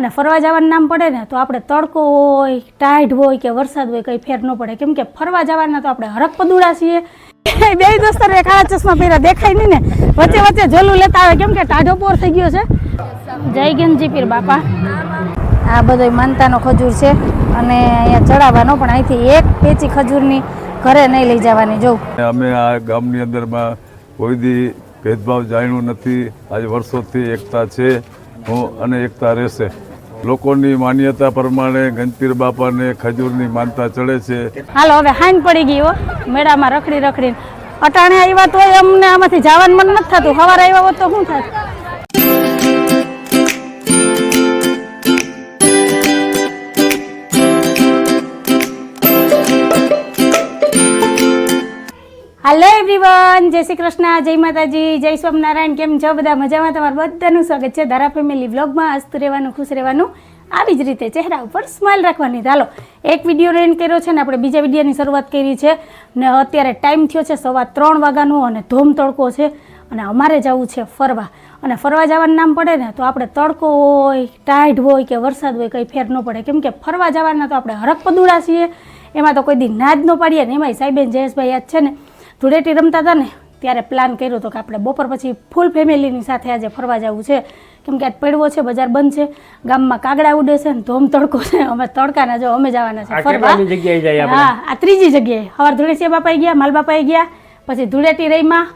અને ફરવા જવાનું નામ પડે ને તો આપણે તડકો હોય, ટાઈટ હોય કે વરસાદ હોય, કંઈ ફેર ન પડે. કેમ કે ફરવા જવાના તો આપણે હરક પદુડા છીએ બે દોસ્તર કાળા ચશ્મા પહેર્યા, દેખાય નહીં ને. વચ્ચે વચ્ચે ઝોલું લેતા આવે. કેમ કે ટાઢો પોર થઈ ગયો છે. જય ગંજી પીર બાપા. આ બધો માનતાનો ખજૂર છે અને અહીંયા ચડાવવાનો, પણ અહીંથી એક પેચી ખજૂરની ઘરે નહીં લઈ જવાની. જોઉં. અમે આ ગામની અંદરમાં કોઈ દી ભેદભાવ જાણ્યું નથી. આજે વર્ષોથી એકતા છે. હું અને એકતા રહેશે. લોકોની માન્યતા પ્રમાણે ગણપીર બાપાને ખજૂરની માનતા ચડે છે. હાલો, હવે હાઈન પડી ગઈ હો. મેળામાં રખડી રખડી અટાણે આવ્યા તોય અમને આમાંથી જવાનું મન નથી થતું. સવારે આવ્યા હોત તો શું થાય? જય શ્રી કૃષ્ણ, જય માતાજી, જય સ્વામિનારાયણ, કેમ છો બધા મજામાં? તમારું બધાનું સ્વાગત છે ધારા ફેમિલી વ્લોગમાં. હસ્ત રહેવાનું, ખુશ રહેવાનું. આવી જ રીતે ચહેરા ઉપર સ્માઇલ રાખવાની. ચાલો એક વીડિયો રેન કર્યો છે ને, આપણે બીજા વિડીયોની શરૂઆત કરી છે. ને અત્યારે ટાઈમ થયો છે સવા ત્રણ વાગ્યાનો અને ધોમ તડકો છે. અને અમારે જવું છે ફરવા. અને ફરવા જવાનું નામ પડે ને, તો આપણે તડકો હોય, ટાઈટ હોય કે વરસાદ હોય, કંઈ ફેર ન પડે. કેમ કે ફરવા જવાના તો આપણે હરક પદુડા છીએ. એમાં તો કોઈ દી ના જ ન પાડીએ ને, એમાંય સાહેબેન જયેશભાઈ યાદ છે ને ધૂળેટી રમતા હતા ને ત્યારે પ્લાન કર્યો હતો કે આપણે બપોર પછી ફૂલ ફેમિલીની સાથે આજે ફરવા જવું છે. કેમ કે આજ પડવો છે બજાર બંધ છે ગામમાં કાગડા ઉડે છે ને ધોમ તડકો છે અમે તડકાના જો અમે જવાના છે આપણે? હા આ ત્રીજી જગ્યાએ. હવાર ધૂળેસિયા બાપાએ ગયા માલ બાપાએ ગયા પછી ધૂળેટી રહીમાં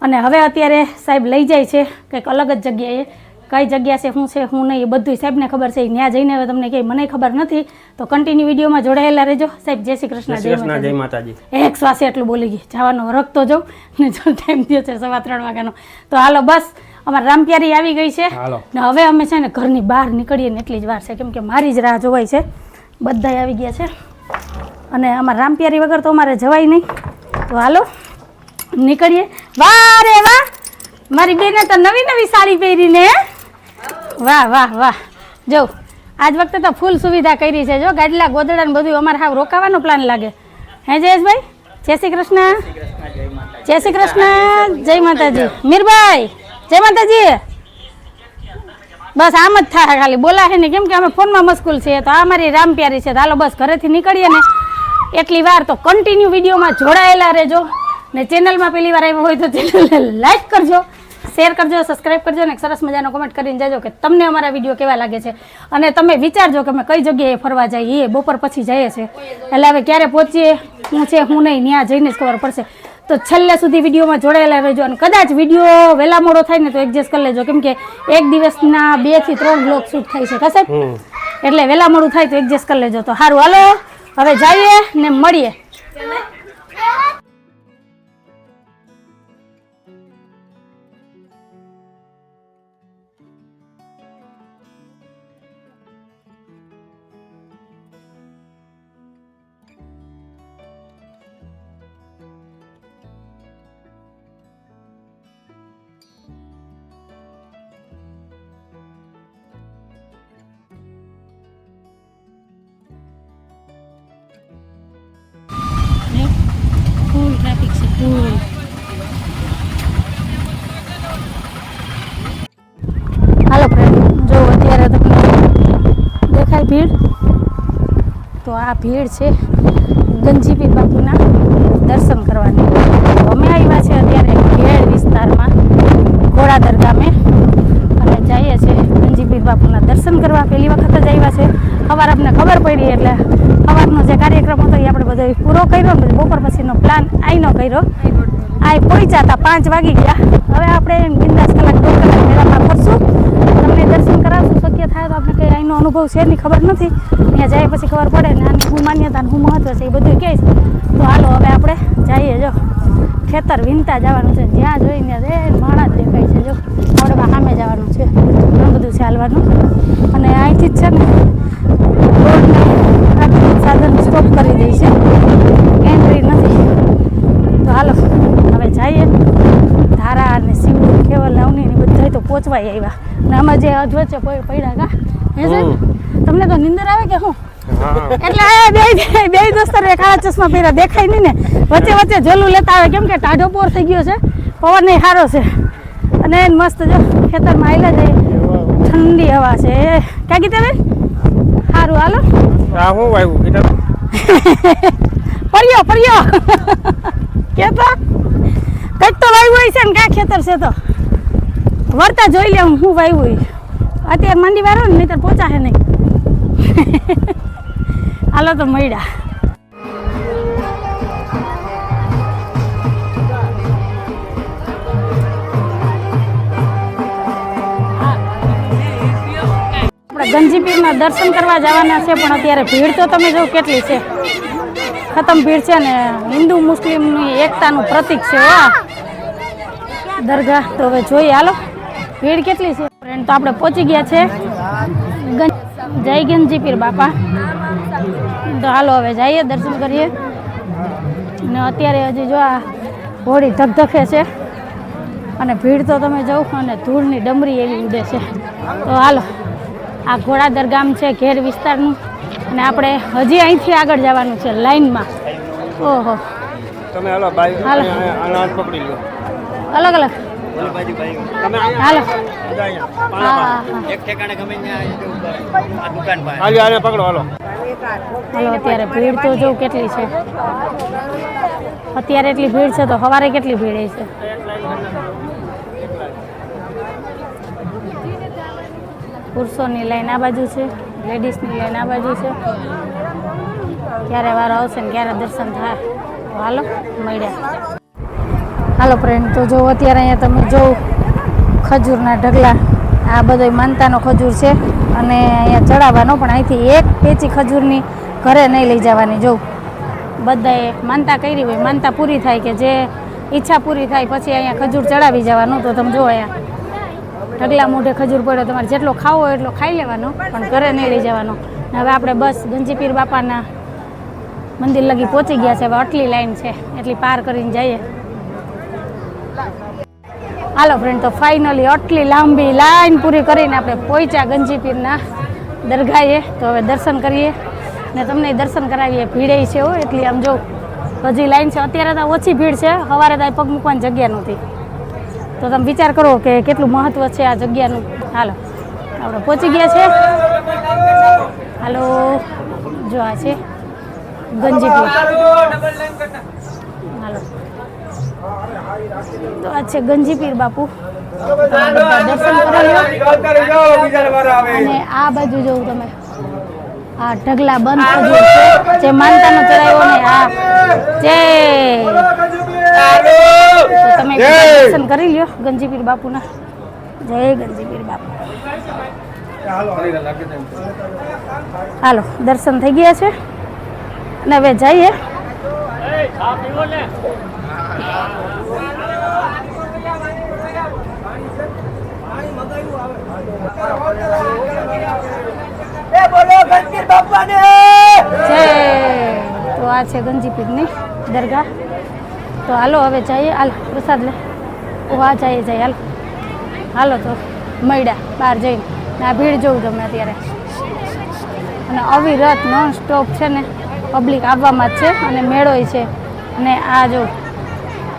અને હવે અત્યારે સાહેબ લઈ જાય છે કંઈક અલગ જ જગ્યાએ. કઈ જગ્યા છે શું છે શું નહીં એ બધું સાહેબને ખબર છે. ત્યાં જઈને હવે તમને કઈ મને ખબર નથી. તો કન્ટિન્યુ વિડીયોમાં જોડાયેલા રહેજો. સાહેબ જય શ્રી કૃષ્ણ જય જય શ્રી કૃષ્ણ જય માતાજી. એક શ્વાસે એટલું બોલી ગઈ. જવાનો રખતો જાઉં ને જો ટાઈમ થયો છે સવા ત્રણ વાગ્યાનો. તો હાલો બસ. અમારે રામપ્યારી આવી ગઈ છે. ને હવે અમે છે ને ઘરની બહાર નીકળીએ ને એટલી જ વાર છે. કેમ કે મારી જ રાહ જોવાય છે. બધા આવી ગયા છે. અને અમારે રામપ્યારી વગર તો અમારે જવાય નહીં. તો હાલો નીકળીએ. વાહ રે વાહ! મારી બેને તો નવી નવી સાડી પહેરીને વાહ વાહ વાહ. જો, આજ વખતે તો ફૂલ સુવિધા કરી છે. જો, ગાડલા ગોદડા ને બધું અમારે હાવ રોકાવાનો પ્લાન લાગે. હે જયેશભાઈ? જય શ્રી કૃષ્ણ. જય શ્રી કૃષ્ણ. જય માતાજી. મીરભાઈ, જય માતાજી. બસ આમ જ થાય ખાલી. બોલાશે ને કેમ કે અમે ફોનમાં મસ્કૂલ છીએ. તો આ મારી રામ પ્યારી છે. તો હાલો બસ ઘરેથી નીકળીએ ને. એટલી વાર તો કન્ટિન્યુ વિડીયોમાં જોડાયેલા રહેજો. ને ચેનલમાં પહેલી વાર આવ્યો હોય તો ચેનલને લાઈક કરજો. શેર કરજો સબસ્ક્રાઈબ કરજો અને સરસ મજાનો કમેન્ટ કરીને જજો કે તમને અમારા વીડિયો કેવા લાગે છે. અને તમે વિચારજો કે અમે કઈ જગ્યાએ ફરવા જઈએ એ બપોર પછી જઈએ છે. એટલે હવે ક્યારે પહોંચીએ હું છે હું નહીં ત્યાં જઈને જ ખબર પડશે. તો છેલ્લે સુધી વિડીયોમાં જોડાયેલા રહેજો અને કદાચ વીડિયો વહેલા મોડો થાય ને તો એડજસ્ટ કરી લેજો. કેમ કે એક દિવસના બેથી ત્રણ બ્લોક શૂટ થાય છે કશે એટલે વહેલા મોડું થાય તો એડજસ્ટ કરી લેજો. તો સારું હાલો. હવે જઈએ ને મળીએ. હાલો ફ્રેન્ડ જો અત્યારે તમને દેખાય ભીડ, તો આ ભીડ છે ગંજીપી બાપુના દર્શન કરવાની. અમે આવ્યા છે અત્યારે ખેડ વિસ્તારમાં ઘોડાદર ગામે અને જઈએ છીએ ગંજીપીર બાપુના દર્શન કરવા. પહેલી વખત જ આવ્યા છે. સવાર અમને ખબર પડી એટલે સવારનો જે કાર્યક્રમ હતો એ આપણે બધો પૂરો કર્યો ને બપોર પછીનો પ્લાન આઈનો કર્યો. આ પહોંચ્યા હતા પાંચ વાગી ગયા. હવે આપણે બિંદાસ કલાક, દોઢ કલાક મેળામાં ફરશું. તમને દર્શન કરાવશું, શક્ય થાય તો આપણે કંઈ અહીંનો અનુભવ છે એની ખબર નથી. ત્યાં જાય પછી ખબર પડે ને આની શું માન્યતા હું મહત્વ છે એ બધું કહીશ. તો હાલો હવે આપણે જઈએ જો. ખેતર વિનતા જવાનું છે. જ્યાં જોઈને એ માણા જ દેખાય છે જો. આપણે સામે જવાનું છે. ઘણું છે હાલવાનું. અને અહીંથી જ છે ને સાધન સ્ટોપ કરી દે છે. એન્ટ્રી નથી. તો હાલો હવે જઈએ. ધારા અને સિંગુર કેવલ નવની ને બધા તો પહોંચવાય આવ્યા. અને આમાં જે અધવચ્ચે પડ્યા કા? હે? તમને તો નિંદર આવે કે શું? હા એટલે બે બે દોસ્તર કાળા ચશ્મા પહેર્યા દેખાય નહીં ને. વચ્ચે વચ્ચે ઝોલું લેતા આવે. કેમ કે ટાઢો પોર થઈ ગયો છે. પવન નહીં સારો છે. અને એને મસ્ત જો ખેતરમાં આવેલા જઈએ ઠંડી હવા છે. ક્યાં કીધા સારું હાલો. આ શું વાવ્યું કીધા પડ્યો પડ્યો કેતો કંઈક તો વાવ્યું હોય છે ને ક્યાં ખેતર છે તો? વરતા જોઈ લે હું શું વાવ્યું હોય. અત્યારે મંડી વાળો ને નહીતર પહોંચાશે નહીં. હાલો તો મળ્યા. ગંજીપીરના દર્શન કરવા જવાના છે, પણ અત્યારે ભીડ તો તમે જો કેટલી છે. ખતમ ભીડ છે ને હિન્દુ મુસ્લિમની એકતાનું પ્રતીક છે, હા. દરગાહ તો હવે જોઈએ. હાલો, ભીડ કેટલી છે? ફ્રેન્ડ તો આપણે પહોંચી ગયા છે. જય ગંજીપીર બાપા. તો હાલો, હવે જઈએ, દર્શન કરીએ. ને અત્યારે હજી જો આ હોળી ધકધકે છે. અને ભીડ તો તમે જવું, અને ધૂળની ડમરી એવી ઉડે છે. તો હાલો. આ ઘોડાદર ગામ છે ઘેર વિસ્તારનું. અને આપણે હજી અહીંથી આગળ જવાનું છે લાઈનમાં. ઓહો. તમે હાલો બાઈક હાલો. અનાજ પકડી લો. અલગ અલગ. હાલો બધા અહીંયા. હા હા એક ઠેકાણે ગમે આ દુકાન પાસે. હાલો આને પકડો હાલો. હાલો અત્યારે ભીડ તો જો કેટલી છે. અત્યારે એટલી ભીડ છે તો સવારે કેટલી ભીડ હશે? પુરુષોની લાઈન આ બાજુ છે, લેડીઝની લાઈન આ બાજુ છે. ક્યારે વારો આવશે ને ક્યારે દર્શન થાય, હાલો, મળ્યા. હાલો ફ્રેન્ડ તો જો અત્યારે અહીંયા તમે જોઉં ખજૂરના ઢગલા, આ બધો માનતાનો ખજૂર છે અને અહીંયા ચડાવવાનો, પણ અહીંથી એક પેચી ખજૂરની ઘરે નહીં લઈ જવાની જોઉં બધાએ માનતા કરી હોય, માનતા પૂરી થાય કે જે ઈચ્છા પૂરી થાય પછી અહીંયા ખજૂર ચડાવી જવાનું, તો તમે જો અહીંયા ઢગલા મોઢે ખજૂર પડ્યો તમારે જેટલો ખાવો હોય એટલો ખાઈ લેવાનો, પણ ઘરે નહીં લઈ જવાનો હવે આપણે બસ ગંજીપીર બાપાના મંદિર લગી પહોંચી ગયા છે, હવે આટલી લાઈન છે, એટલી પાર કરીને જઈએ. હાલો ફ્રેન્ડ તો ફાઇનલી આટલી લાંબી લાઈન પૂરી કરીને આપણે પહોંચ્યા ગંજીપીરના દરગાહે. તો હવે દર્શન કરીએ. ને તમને દર્શન કરાવીએ. ભીડે છે હો, એટલી આમ જો હજી લાઈન છે. અત્યારે તો ઓછી ભીડ છે. સવારે તો પગ મૂકવાની જગ્યા નહોતી. તો તમે વિચાર કરો કે કેટલું મહત્વ છે આ જગ્યાનું. હાલો આપણે પહોંચી ગયા છે. હાલો જો આ છે ગંજીપીર. હાલો. તો આ છે ગંજીપીર બાપુ. દર્શન અને આ બાજુ જોઉં તમે. આ ઢગલા બંધ છે. જે માનતાનો ચડાવ્યો ને આ. જય. તમે દર્શન કરી લ્યો ગંજીપીર બાપુના. જય ગંજીપીર બાપુ. હાલો દર્શન થઈ ગયા છે. અને હવે જઈએ. તો આ છે ગંજીપીરની દરગાહ. તો હાલો, હવે જઈએ. હાલ પ્રસાદ લે. આ જઈએ જઈએ. હાલો. હાલો તો મળ્યા બહાર જઈને. આ ભીડ જોઉં તમે અત્યારે. અને અવિરત નોન સ્ટોપ છે ને પબ્લિક આવવામાં જ છે અને મેળોય છે. અને આ જો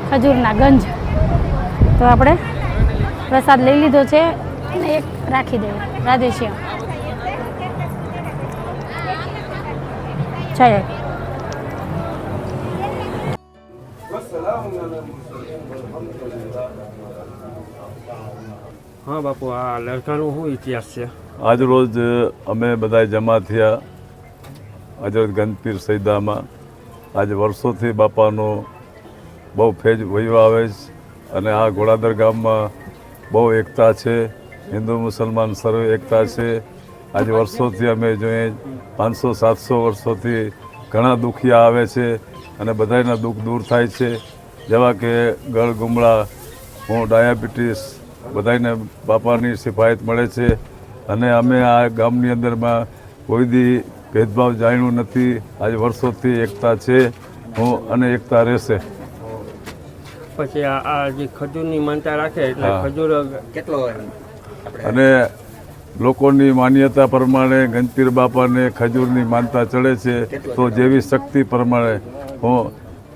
ખજૂરના ગંજ. તો આપણે પ્રસાદ લઈ લીધો છે અને એક રાખી દેવો રાધેશ્યામ. જય. હા, બાપુ, આ લડકાનો શું ઇતિહાસ છે? આજરોજ અમે બધા જમા થયા હજરત ગંજપીર સૈદામાં. આજે વર્ષોથી બાપાનો બહુ ફેજ વહીવો આવે છે અને આ ઘોડાદર ગામમાં બહુ એકતા છે. હિન્દુ મુસલમાન સર્વે એકતા છે. આજે વર્ષોથી અમે જોઈએ પાંચસો, સાતસો વર્ષોથી ઘણા દુખિયા આવે છે. અને બધાના દુઃખ દૂર થાય છે. જેવા કે ગળ ગુમડા હું ડાયાબિટીસ બધાને બાપાની સિફાયત મળે છે. અને અમે આ ગામની અંદરમાં કોઈ દી ભેદભાવ જાણ્યું નથી. આજે વર્ષોથી એકતા છે. હું અને એકતા રહેશે. પછી આ આ જે ખજૂરની માનતા રાખે એટલે ખજૂર કેટલો અને લોકોની માન્યતા પ્રમાણે ગણપીર બાપાને ખજૂરની માનતા ચડે છે. તો જેવી શક્તિ પ્રમાણે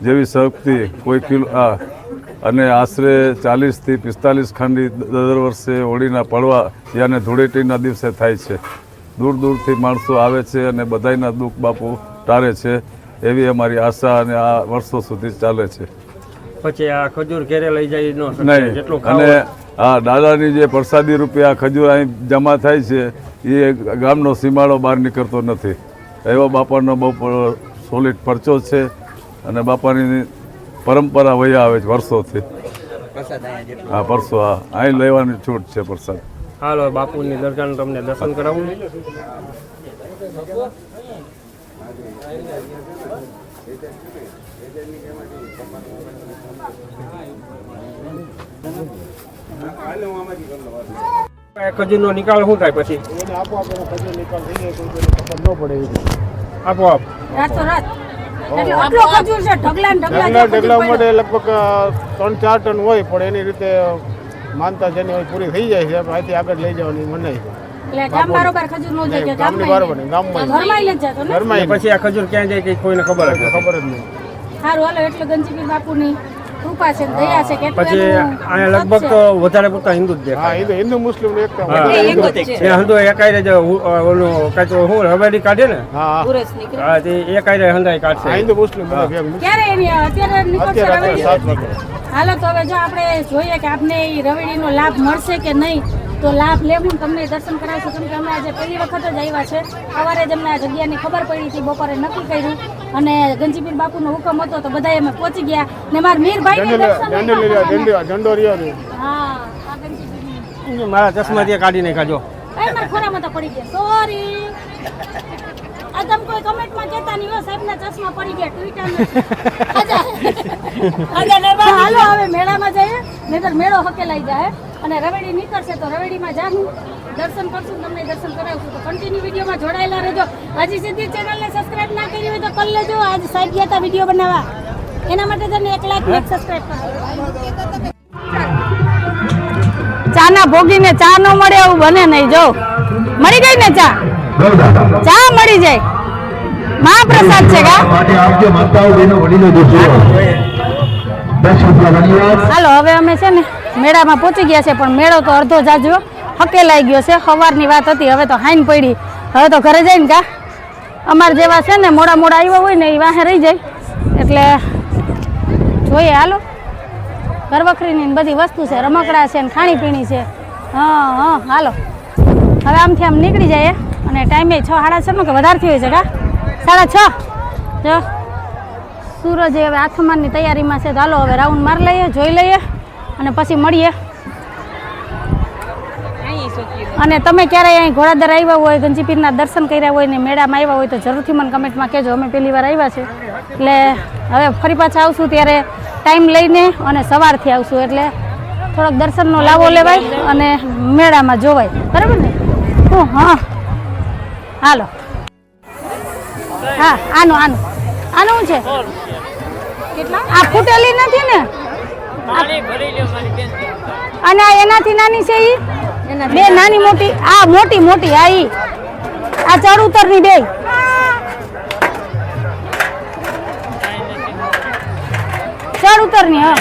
જેવી શક્તિ કોઈ કિલો આ અને આશરે ચાલીસથી પિસ્તાલીસ ખાંડી દર વર્ષે હોળીના પડવા યાને ધૂળેટીના દિવસે થાય છે. દૂર દૂરથી માણસો આવે છે અને બધાયના દુઃખ બાપુ ટારે છે એવી અમારી આશા અને આ વર્ષો સુધી ચાલે છે. પછી આ ખજૂર ઘેરે લઈ જાય નહીં અને આ દાદાની જે પ્રસાદી રૂપે આ ખજૂર અહીં જમા થાય છે એ ગામનો સીમાડો બહાર નીકળતો નથી. એવો બાપાનો બહુ સોલિડ પરચો છે અને બાપાની પરંપરા વહી આવે છે વર્ષોથી. હા પરસો હા. અહીં લેવાની છૂટ છે પ્રસાદ. હાલો બાપુની દરગાહનું તમને દર્શન કરાવું. ખજૂરનો નિકાલ શું થાય પછી? આપોઆપ રાતોરાત. ઢગલા ઢગલા માટે લગભગ ત્રણ ચાર ટન હોય પણ એની રીતે માનતા જેની હોય પૂરી થઈ જાય છે. અહીંથી આગળ લઈ જવાની મનાય છે નહીં, પછી આ ખજૂર ક્યાં જાય કે કોઈને ખબર જ ખબર જ નહીં. સારું હાલો એટલે ગંજીબી બાપુની. કૃપા છે દયા છે કે પછી અહીંયા લગભગ તો વધારે પડતા હિન્દુ જ હા દેખાય હિન્દુ મુસ્લિમ હિન્દુ. હંધો જ ઓલું કાચો હું રવેડી કાઢે ને? હા તે એકાઈ હંધાઈ કાઢશે. હિન્દુ મુસ્લિમ ક્યારે એની અત્યારે નીકળશે? હાલો તો હવે જો આપણે જોઈએ કે આપને એ રવેડીનો લાભ મળશે કે નહીં તો લાભ લેવું તમને દર્શન કરાવશું કેમ કે અમે આજે પહેલી વખત જ આવ્યા છે. સવારે જ અમને આ જગ્યાની ખબર પડી હતી બપોરે નક્કી કર્યું. અને ગંજીપીર બાપુનો હુકમ હતો તો બધાય અમે પહોંચી ગયા. ને મારા મીરભાઈ. હા મારા ચશ્મા ત્યાં કાઢી નાખાજો એ મારા ખોરામાં તો પડી ગયા. સોરી આ તમે કોઈ કમેન્ટમાં કહેતા નહીં હો સાહેબના ચશ્મા પડી ગયા ટ્વિટરમાં હાલો હવે મેળામાં જઈએ નહીતર મેળો હકેલાઈ જાય. અને રવેડી નીકળશે તો રવેડીમાં જાઉં દર્શન કરશું તમને દર્શન કરાવશું. તો કન્ટિન્યુ વિડીયોમાં જોડાયેલા રહેજો. હજી સીધી ચેનલને સબસ્ક્રાઇબ ના કરી હોય તો કલ લેજો. આજ સાહેબ ગયા હતા વીડિયો બનાવવા. એના માટે તમને એક લાખ ને એક સબસ્ક્રાઇબ કરો. ચાના ભોગીને ચા ન મળે એવું બને નહીં જો. મળી ગઈ ને ચા? ચા મળી જાય. મહાપ્રસાદ છે કા? આપજો માતાઓ વડીલો હાલો હવે અમે છે ને મેળામાં પહોંચી ગયા છે પણ મેળો તો અડધો જાજો હકેલાઈ ગયો છે સવારની વાત હતી હવે તો હાઈન પડી. હવે તો ઘરે જઈને કા? અમાર જેવા છે ને મોડા મોડા આવ્યા હોય ને એ વાહે રહી જાય. એટલે જોઈએ હાલો. ઘરવખરીની ને બધી વસ્તુ છે રમકડા છે ને ખાણીપીણી છે. હા હા હાલો. હવે આમથી આમ નીકળી જાય અને ટાઈમે છ, સાડા છ નો કે વધારથી હોય છે કા? સાડા છ. જો. સૂરજ હવે આથમાનની તૈયારીમાં છે, તો હાલો હવે રાઉન્ડ માર લઈએ, જોઈ લઈએ, અને પછી મળીએ. અને તમે ક્યારેય અહીં ઘોડાદર આવ્યા હોય ગંજીપીરના દર્શન કર્યા હોય ને મેળામાં આવ્યા હોય, તો જરૂરથી મને કમેન્ટમાં કહેજો. અમે પહેલી વાર આવ્યા છે. એટલે હવે ફરી પાછા આવશું ત્યારે ટાઈમ લઈને અને સવારથી આવશું. એટલે થોડોક દર્શનનો લાવો લેવાય અને મેળામાં જોવાય. બરાબર ને? હું હા. હાલો. હા આનું આનું. આનું શું છે? આ ફૂટેલી નથી ને? અને આ એનાથી નાની છે ઈ? બે નાની. મોટી આ મોટી મોટી આ ઈ. આ ચડ ઉતરની બે ચડ ઉતરની હા.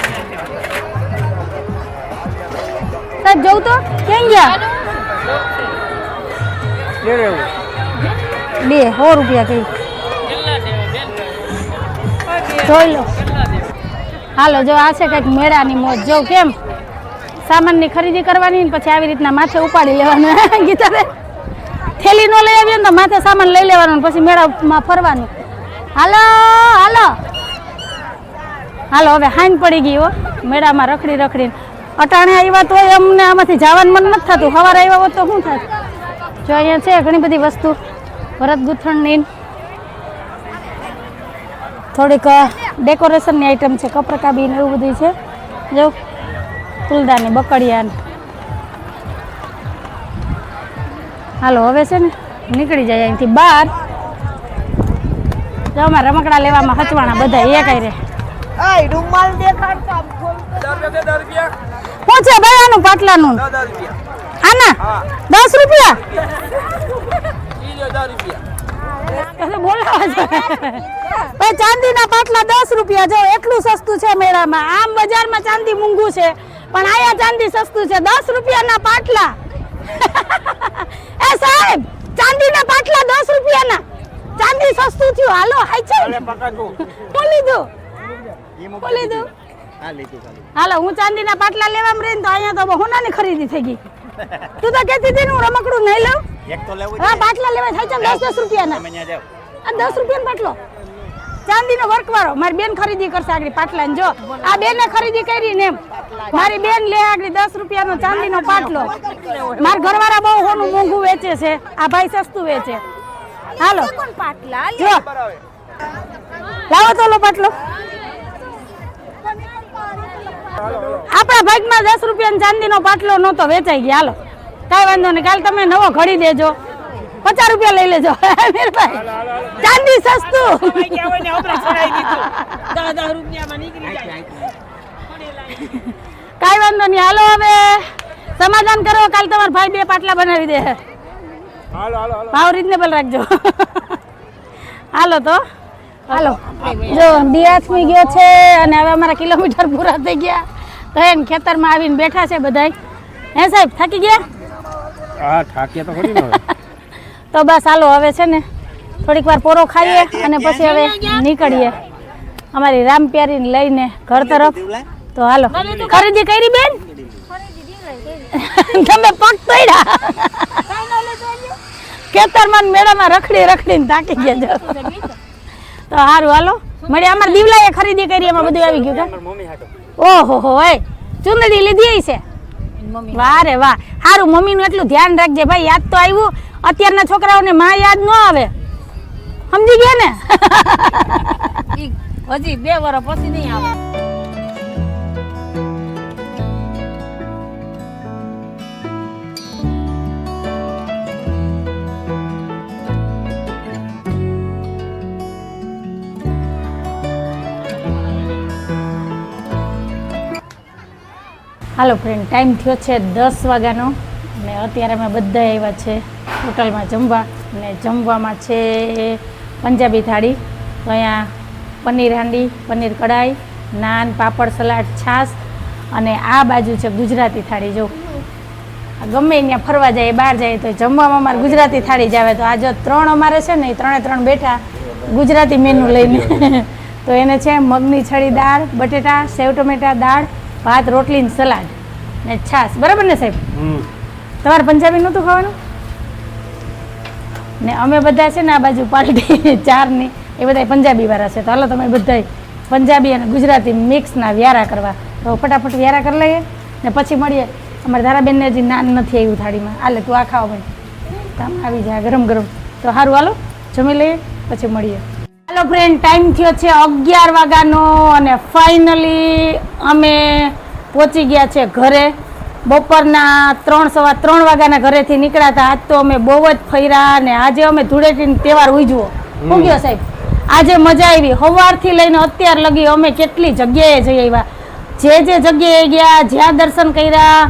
સાહેબ જોઉં તો? ક્યાં ગયા? બે, સો રૂપિયા કઈ. જોઈ લો. હાલો, જો આ છે કંઈક મેળાની મોજ. જો કેમ? સામાનની ખરીદી કરવાની પછી આવી રીતના માથે ઉપાડી લેવાનું. ગીતાબે થેલી નો લઈ આવીએ ને તો માથે સામાન લઈ લેવાનું પછી મેળામાં ફરવાનું. હાલો હાલો. હાલો, હવે હાઈન પડી ગઈ હો. મેળામાં રખડી રખડીને. અટાણે આવ્યા તો અમને આમાંથી જવાનું મન નથી થતું. સવારે આવ્યા હોત તો શું થાય? જો અહીંયા છે ઘણી બધી વસ્તુ. ભરત ગૂંથણની થોડીક ડેકોરેશનની આઈટમ છે કપરકાબી ને એવું બધું છે. જો ફૂલદાની બકડિયાને. હાલો હવે છે ને નીકળી જાય અહીંથી બહાર. જો અમારે રમકડા લેવામાં હચવાણા બધા એક રે. શું છે ભાઈ આનું પાટલાનું? આના? દસ રૂપિયા? બોલાવા છે ચાંદીના પાટલા દસ રૂપિયા જો એટલું સસ્તું છે મેળામાં. આમ બજારમાં ચાંદી મોંઘું છે પણ આયા ચાંદી સસ્તું છે. દસ રૂપિયાના પાટલા. એ સાહેબ ચાંદીના પાટલા દસ રૂપિયાના. ચાંદી સસ્તું થયું. હાલો હાઈ છે. બોલી લીધું? બોલી લીધું? હાલો હું ચાંદીના પાટલા લેવા રહીને તો અહીંયા તો હોનાની ખરીદી થઈ ગઈ. તું તો કહેતી હતી ને હું રમકડું નહીં લઉં. એક તો લેવું હા બાટલા લેવા થાય છે દસ દસ રૂપિયાના. તમે ત્યાં આ દસ રૂપિયાનો પાટલો. ચાંદીનો વર્ક વાળો મારી બેન ખરીદી કરશે આગળ પાટલા જો આ બેને ખરીદી કરી ને એમ. મારી બેન લે આગળ દસ રૂપિયાનો ચાંદીનો પાટલો. મારા ઘરવાળા બહુ હોનું મોંઘું વેચે છે. આ ભાઈ સસ્તું વેચે. હાલો. જો. લાવો તો લો પાટલો. આપણા ભાગમાં દસ રૂપિયાનો ચાંદીનો પાટલો નહોતો વેચાઈ ગયા. હાલો. કાંઈ વાંધો નહીં. કાલ તમે નવો ઘડી દેજો. પચાસ રૂપિયા લઈ લેજો. મીરભાઈ ચાંદી સસ્તું. કાંઈ વાંધો નહીં. હાલો હવે. સમાધાન કરો. કાલ તમારા ભાઈ બે પાટલા બનાવી દે. ભાવ રીઝનેબલ રાખજો. હાલો તો. હાલો. જો દિયાથમી ગયો છે અને હવે અમારા કિલોમીટર પૂરા થઈ ગયા. તો એમ ખેતરમાં આવીને બેઠા છે બધાય. હે સાહેબ થાકી ગયા? હા થાક્યા તો ખરી તો બસ હાલો હવે છે ને થોડીક વાર પોરો ખાઈએ અને પછી હવે નીકળીએ. અમારી રામ પ્યારીને લઈને ઘર તરફ. તો હાલો. ખરીદી કરી બેન? તમે પગ પડ્યા ખેતરમાં મેળામાં રખડી રખડીને તાકી ગયા તો સારું હાલો. મળે અમારા દીવલાએ ખરીદી કરી એમાં બધું આવી ગયું કે? ઓહો હો એ ચુંદડી લીધી છે વાહ રે વાહ. સારું મમ્મીનું એટલું ધ્યાન રાખજે. ભાઈ યાદ તો આવ્યું. અત્યારના છોકરાઓને માં યાદ ન આવે. સમજી ગયા ને? હજી બે વર્ષ પછી નહીં આવે. હાલો ફ્રેન્ડ ટાઈમ થયો છે દસ વાગ્યાનો અને અત્યારે અમે બધા આવ્યા છે હોટલમાં જમવા અને જમવામાં છે પંજાબી થાળી તો અહીંયા પનીર હાંડી પનીર કઢાઈ નાન પાપડ સલાડ છાશ અને આ બાજુ છે ગુજરાતી થાળી જો. આ ગમે ત્યાં ફરવા જાય બહાર જાય તો જમવામાં અમારે ગુજરાતી થાળી જ આવે. તો આ જો ત્રણ અમારે છે ને એ ત્રણે ત્રણ બેઠા ગુજરાતી મેનુ લઈને. તો એને છે મગની છળી દાળ બટેટા સેવ ટમેટા દાળ ભાત રોટલી ને સલાડ ને છાશ. બરાબર ને સાહેબ. તમારે પંજાબી નહોતું ખાવાનું? ને અમે બધા છે ને આ બાજુ પાર્ટી ચારની એ બધા પંજાબી વાળા છે. તો હાલો તમે બધા પંજાબી અને ગુજરાતી મિક્સના વ્યારા કરવા. તો ફટાફટ વ્યારા કરી લઈએ ને પછી મળીએ. અમારે ધારાબેનને હજી નાન નથી આવ્યું થાળીમાં. હાલે તું આ ખાવ ભાઈ. આવી જાય ગરમ ગરમ. તો સારું હાલો. જમી લઈએ પછી મળીએ. હાલો ફ્રેન્ડ ટાઈમ થયો છે અગિયાર વાગ્યાનો અને ફાઇનલી અમે પહોંચી ગયા છે ઘરે. બપોરના ત્રણ સવા ત્રણ વાગ્યાના ઘરેથી નીકળ્યા હતા. આજ તો અમે બહુ જ ફર્યા અને આજે અમે ધૂળેટીનો તહેવાર ઉજવો. શું ગયો સાહેબ? આજે મજા આવી. સવારથી લઈને અત્યાર લગી અમે કેટલી જગ્યાએ જઈ આવ્યા. જે જે જગ્યાએ ગયા જ્યાં દર્શન કર્યા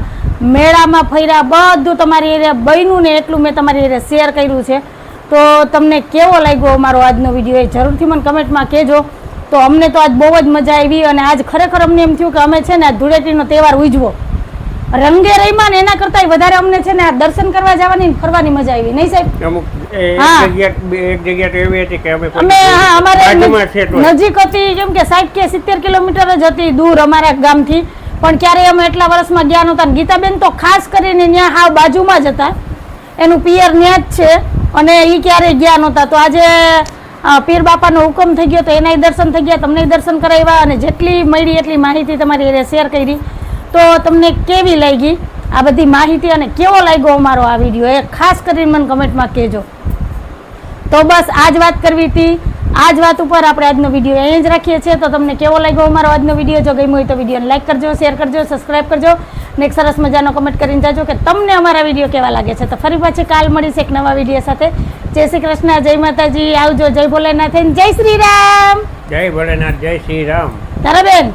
મેળામાં ફર્યા બધું તમારી એરિયા બન્યું ને એટલું મેં તમારી એરિયા શેર કર્યું છે. તો તમને કેવો લાગ્યો અમારો આજનો વીડિયો એ જરૂરથી મને કમેન્ટમાં કહેજો. તો અમને તો આજ બહુ જ મજા આવી અને આજ ખરેખર અમને એમ થયું કે અમે છે ને આ ધૂળેટીનો તહેવાર ઉજવો. રંગે રહીમાં ને એના કરતા વધારે અમને છે ને આ દર્શન કરવા જવાની ફરવાની મજા આવી. નહીં સાહેબ? અમુક એક જગ્યા બે- એક જગ્યા તો એવી હતી કે અમે અમે હા અમારે બાજુમાં છે તો. નજીક હતી કેમ કે સાઠ કે સિત્તેર કિલોમીટર જ હતી દૂર અમારા ગામથી. પણ ક્યારેય અમે એટલા વર્ષમાં ગયા નહોતા ગીતાબેન તો ખાસ કરીને ત્યાં હાવ બાજુમાં જ હતા. એનું પિયર ત્યાં જ છે. અને એ ક્યારેય ગયા નહોતા? તો આજે પીર બાપાનો હુકમ થઈ ગયો તો એનાય દર્શન થઈ ગયા તમને દર્શન કરાવ્યા અને જેટલી મળી એટલી માહિતી તમારી એને શેર કરી. તો તમને કેવી લાગી આ બધી માહિતી અને કેવો લાગ્યો અમારો આ વીડિયો? એ ખાસ કરીને મને કમેન્ટમાં કહેજો. તો બસ આ જ વાત કરવી હતી. આ જ વાત ઉપર આપણે આજનો વીડિયો અહીં જ રાખીએ છીએ. તો તમને કેવો લાગ્યો અમારો આજનો વીડિયો? જો ગમ્યો હોય તો વિડીયોને લાઈક કરજો શેર કરજો સબસ્ક્રાઈબ કરજો. ને એક સરસ મજાનો કમેન્ટ કરીને જાજો કે તમને અમારા વીડિયો કેવા લાગે છે. તો ફરી પાછી કાલ મળીશ એક નવા વીડિયો સાથે. જય શ્રી કૃષ્ણ જય માતાજી. આવજો જય ભોલેનાથ જય શ્રી રામ. જય ભોલેનાથ જય શ્રી રામ. તારાબેન